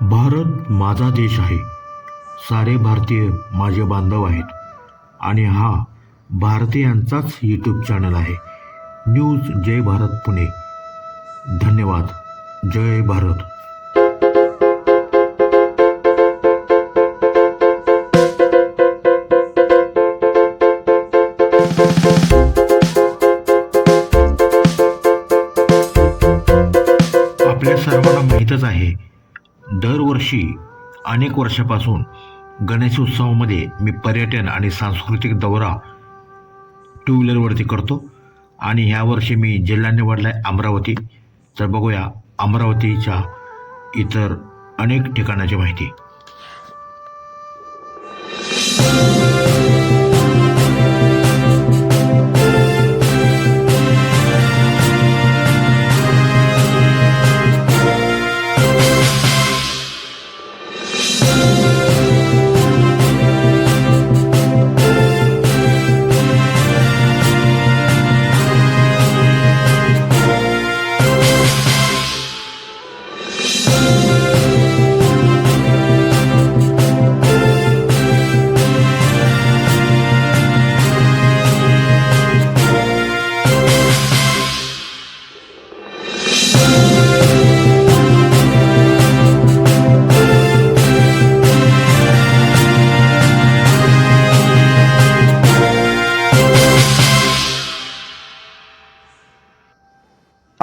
भारत माझा देश आहे. सारे भारतीय माझे बांधव आहेत. आणि हा भारतीयांचाच यूट्यूब चॅनल आहे. न्यूज जय भारत पुणे. धन्यवाद. जय भारत. आपल्या सर्वांना माहीतच आहे दरवर्षी अनेक वर्षापासून गणेशोत्सवामध्ये मी पर्यटन आणि सांस्कृतिक दौरा टू व्हीलरवरती करतो आणि ह्या वर्षी मी जिल्हा निवडला आहे अमरावती. तर बघूया अमरावतीच्या इतर अनेक ठिकाणाची माहिती.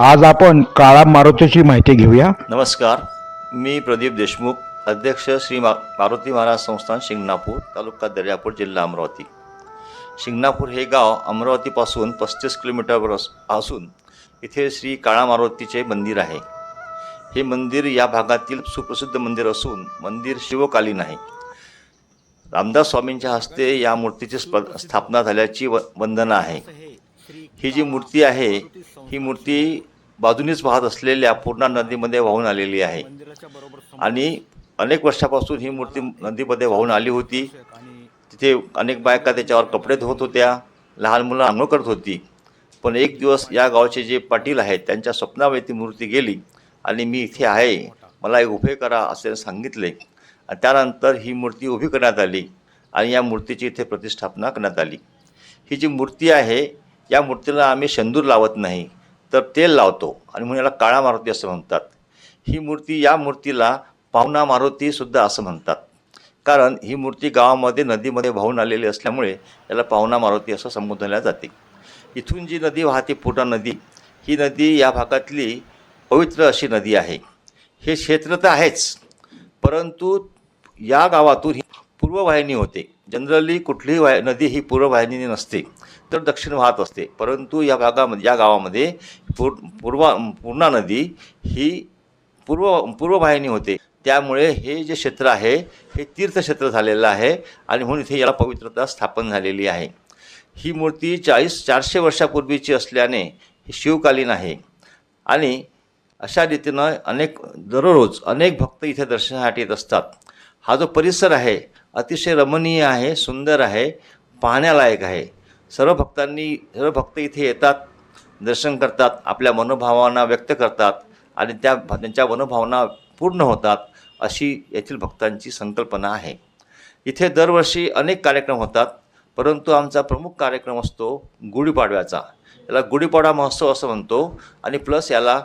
आज आपण काळा मारुतीची माहिती घेऊया. नमस्कार मी प्रदीप देशमुख अध्यक्ष श्री मा मारुती महाराज संस्थान शिंगणापूर तालुका दर्यापूर जिल्हा अमरावती. शिंगणापूर हे गाव अमरावतीपासून पस्तीस किलोमीटरवर असून इथे श्री काळा मारुतीचे मंदिर आहे. हे मंदिर या भागातील सुप्रसिद्ध मंदिर असून मंदिर शिवकालीन आहे. रामदास स्वामींच्या हस्ते या मूर्तीची स्प- स्थापना झाल्याची व वंदना आहे. ही जी मूर्ती आहे ही मूर्ती बाजूनीच वाहत असलेल्या पूर्णा नदीमध्ये वाहून आलेली आहे. आणि अनेक वर्षापासून ही मूर्ती नदीमध्ये वाहून आली होती. तिथे अनेक बायका त्याच्यावर कपडे धुवत होत्या. लहान मुलं आंघोळ करत होती. पण एक दिवस या गावचे जे पाटील आहेत त्यांच्या स्वप्नामध्ये ती मूर्ती गेली आणि मी इथे आहे. मला एक उभे करा असे सांगितले. आणि त्यानंतर ही मूर्ती उभी करण्यात आली आणि या मूर्तीची इथे प्रतिष्ठापना करण्यात आली. ही जी मूर्ती आहे या मूर्तीला आम्ही शेंदूर लावत नाही. तर तेल लावतो आणि म्हणून याला काळा मारुती असं म्हणतात. ही मूर्ती या मूर्तीला पाहुणा मारुतीसुद्धा असं म्हणतात. कारण ही मूर्ती गावामध्ये नदीमध्ये वाहून आलेली असल्यामुळे याला पाहुणा मारुती असं संबोधल्या जाते. इथून जी नदी वाहते पूर्णा नदी ही नदी या भागातली पवित्र अशी नदी आहे. हे क्षेत्र तर आहेच परंतु या गावातून ही पूर्ववाहिनी होते. जनरली कुठलीही वाय नदी ही पूर्ववाहिनीने नसते तर दक्षिण वाहत असते. परंतु या भागामध्ये या गावामध्ये पूर पूर्वा पूर्णा नदी ही पूर्व पूर्ववाहिनी होते. त्यामुळे हे जे क्षेत्र आहे हे तीर्थक्षेत्र झालेलं आहे आणि म्हणून इथे याला पवित्रता स्थापन झालेली आहे. ही मूर्ती चाळीस चारशे वर्षापूर्वीची असल्याने ही शिवकालीन आहे. आणि अशा रीतीनं अनेक दररोज अनेक भक्त इथे दर्शनासाठी येत असतात. हा जो परिसर आहे अतिशय रमणीय आहे सुंदर आहे पाहण्यालायक आहे. सर्व भक्तांनी सर्व भक्त इथे येतात दर्शन करतात आपल्या मनोभावांना व्यक्त करतात आणि त्या त्यांच्या मनोभावना पूर्ण होतात अशी येथील भक्तांची संकल्पना आहे. इथे दरवर्षी अनेक कार्यक्रम होतात परंतु आमचा प्रमुख कार्यक्रम असतो गुढीपाडव्याचा. याला गुढीपाडवा महोत्सव असं म्हणतो आणि प्लस याला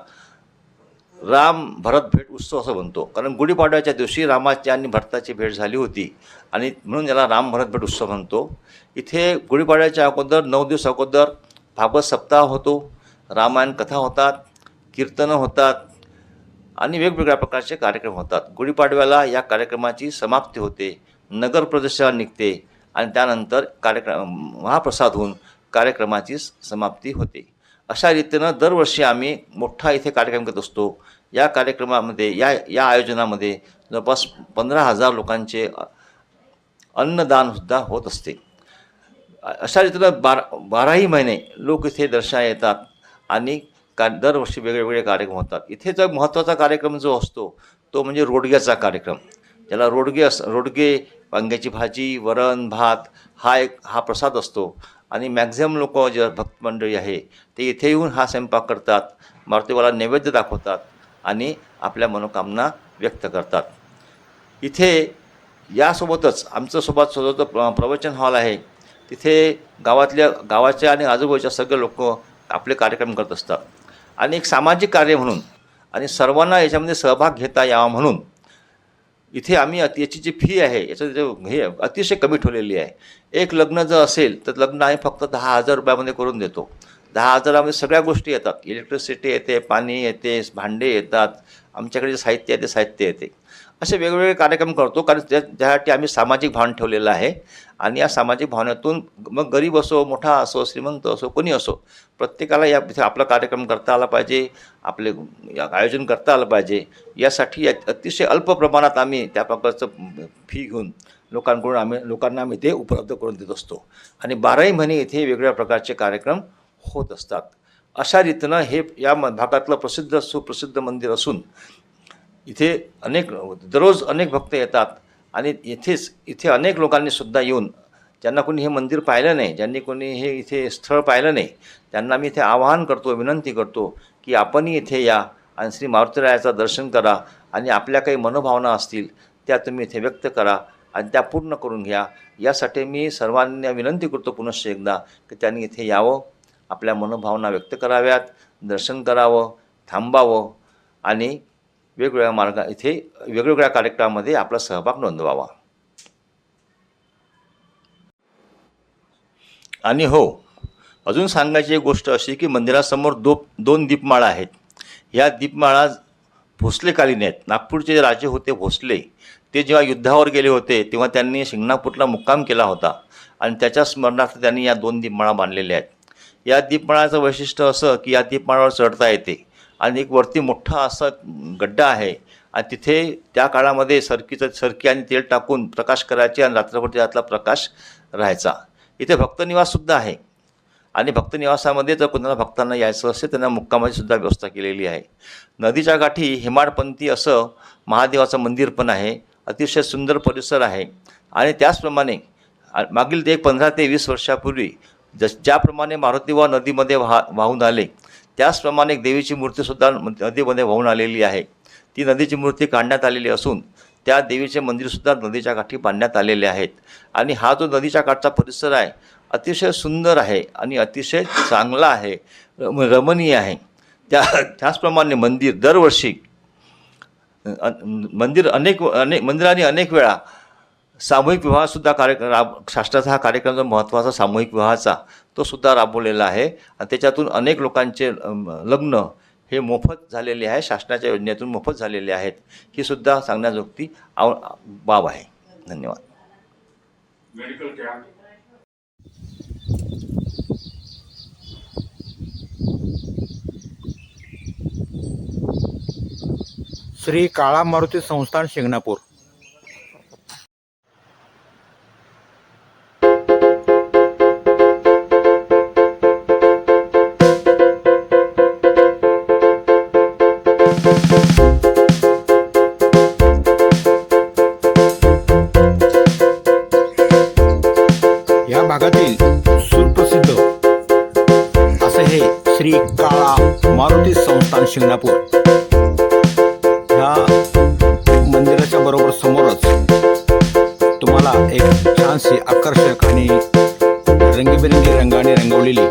राम भरत भेट उत्सव असं म्हणतो. कारण गुढीपाडव्याच्या दिवशी रामाची आणि भरताची भेट झाली होती. आणि म्हणून याला राम भरत भेट उत्सव म्हणतो. इथे गुढीपाडव्याच्या अगोदर नऊ दिवस अगोदर भागवत सप्ताह होतो. रामायण कथा होतात कीर्तनं होतात आणि वेगवेगळ्या प्रकारचे कार्यक्रम होतात. गुढीपाडव्याला या कार्यक्रमाची समाप्ती होते. नगर प्रदर्शना निघते आणि त्यानंतर कार्यक्रम महाप्रसाद होऊन कार्यक्रमाची समाप्ती होते. अशा रीतीनं दरवर्षी आम्ही मोठा इथे कार्यक्रम करत असतो. या कार्यक्रमामध्ये या या आयोजनामध्ये जवळपास पंधरा हजार लोकांचे अन्नदानसुद्धा होत असते. अशा रीतीनं बारा बाराही महिने लोक इथे दर्शना येतात आणि का दरवर्षी वेगवेगळे कार्यक्रम होतात. इथे जो महत्त्वाचा कार्यक्रम जो असतो तो म्हणजे रोडग्याचा कार्यक्रम. त्याला रोडगे अस रोडगे वांग्याची भाजी वरण भात हा एक हा प्रसाद असतो. आणि मॅक्झिमम लोक जे भक्त मंडळी आहे ते इथे येऊन हा स्वयंपाक करतात मारुतीवाला नैवेद्य दाखवतात. आणि आपल्या मनोकामना व्यक्त करतात. इथे यासोबतच आमचं सोबत स्वतःचं प्रवचन हॉल आहे. तिथे गावातल्या गावाच्या आणि आजूबाजूच्या सगळे लोक आपले कार्यक्रम करत असतात. आणि एक सामाजिक कार्य म्हणून आणि सर्वांना याच्यामध्ये सहभाग घेता यावा म्हणून इथे आम्ही अति याची जी फी आहे याचं जे हे अतिशय कमी ठेवलेली आहे. एक लग्न जर असेल तर लग्न आम्ही फक्त दहा हजार रुपयामध्ये करून देतो. दहा हजारामध्ये सगळ्या गोष्टी येतात. इलेक्ट्रिसिटी येते पाणी येते भांडे येतात. आमच्याकडे जे साहित्य आहे ते साहित्य येते. असे वेगवेगळे कार्यक्रम करतो कारण त्या त्यासाठी आम्ही सामाजिक भावना ठेवलेलं आहे. आणि या सामाजिक भावनेतून मग गरीब असो मोठा असो श्रीमंत असो कोणी असो प्रत्येकाला या इथे आपला कार्यक्रम करता आला पाहिजे. आपले या आयोजन करता आलं पाहिजे. यासाठी या अतिशय अल्प प्रमाणात आम्ही त्या प्रकारचं फी घेऊन लोकांकडून आम्ही लोकांना आम्ही ते उपलब्ध करून देत असतो. आणि बाराही महिने इथे वेगवेगळ्या प्रकारचे कार्यक्रम होत असतात. अशा रीतीनं हे या म- भागातलं प्रसिद्ध सुप्रसिद्ध मंदिर असून इथे अनेक दररोज अनेक भक्त येतात आणि इथेच इथे अनेक लोकांनी सुद्धा येऊन ज्यांना कोणी हे मंदिर पाहिलं नाही ज्यांनी कोणी हे इथे स्थळ पाहिलं नाही त्यांना मी इथे आवाहन करतो विनंती करतो की आपणही इथे या आणि श्री मारुतीरायाचं दर्शन करा आणि आपल्या काही मनोभावना असतील त्या तुम्ही इथे व्यक्त करा आणि त्या पूर्ण करून घ्या. यासाठी मी सर्वांना विनंती करतो पुनश्च एकदा की त्यांनी इथे यावं. आपल्या मनोभावना व्यक्त कराव्यात दर्शन करावं थांबावं आणि वेगवेगळ्या मार्गा इथे वेगवेगळ्या कार्यक्रमामध्ये आपला सहभाग नोंदवावा. आणि हो अजून सांगायची एक गोष्ट अशी की मंदिरासमोर दो दोन दीपमाळा आहेत. ह्या दीपमाळा भोसलेकालीन आहेत. नागपूरचे जे राजे होते भोसले ते जेव्हा युद्धावर गेले होते तेव्हा त्यांनी शिंगणापूरला मुक्काम केला होता. आणि त्याच्या स्मरणार्थ त्यांनी या दोन दीपमाळा बांधलेल्या आहेत. या दीपमाळाचं वैशिष्ट्य असं की या दीपमाळावर चढता येते. आणि एक वरती मोठा असा गड्डा आहे. आणि तिथे त्या काळामध्ये सरकीचं सरकी आणि तेल टाकून प्रकाश करायचे आणि रात्रभर त्यातला प्रकाश राहायचा. इथे भक्तनिवाससुद्धा आहे. आणि भक्तनिवासामध्ये जर कोणाला भक्तांना यायचं असेल त्यांना मुक्कामाची सुद्धा व्यवस्था केलेली आहे. नदीच्या गाठी हेमाडपंथी असं महादेवाचं मंदिर पण आहे. अतिशय सुंदर परिसर आहे. आणि त्याचप्रमाणे मागील ते एक पंधरा ते वीस वर्षापूर्वी जस ज्याप्रमाणे मारुतीवा नदीमध्ये वाह वाहून आले त्याचप्रमाणे देवीची मूर्तीसुद्धा नदीमध्ये वाहून आलेली आहे. ती नदीची मूर्ती काढण्यात आलेली असून त्या देवीचे मंदिरसुद्धा नदीच्या काठी बांधण्यात आलेले आहेत. आणि हा जो नदीच्या काठचा परिसर आहे अतिशय सुंदर आहे आणि अतिशय चांगला आहे रम- रमणीय आहे. त्या त्याचप्रमाणे मंदिर दरवर्षी मंदिर अनेक अनेक मंदिराने अनेक वेळा सामूहिक विवाहसुद्धा कार्यक्रम राब शास्त्राचा हा कार्यक्रम जो महत्त्वाचा सामूहिक विवाहाचा तो सुद्धा राबवलेला आहे. आणि त्याच्यातून अनेक लोकांचे लग्न हे मोफत झालेले आहे. शासनाच्या योजनेतून मोफत झालेले आहेत. ही सुद्धा सांगण्याजोगती आव बाब आहे. धन्यवाद. श्री काळा मारुती संस्थान शिंगणापूर. आहे श्री काळा मारुती संस्थान शिंगणापूर. ह्या मंदिराच्या बरोबर समोरच तुम्हाला एक छानशी आकर्षक आणि रंगीबेरंगी रंगाने रंगवलेली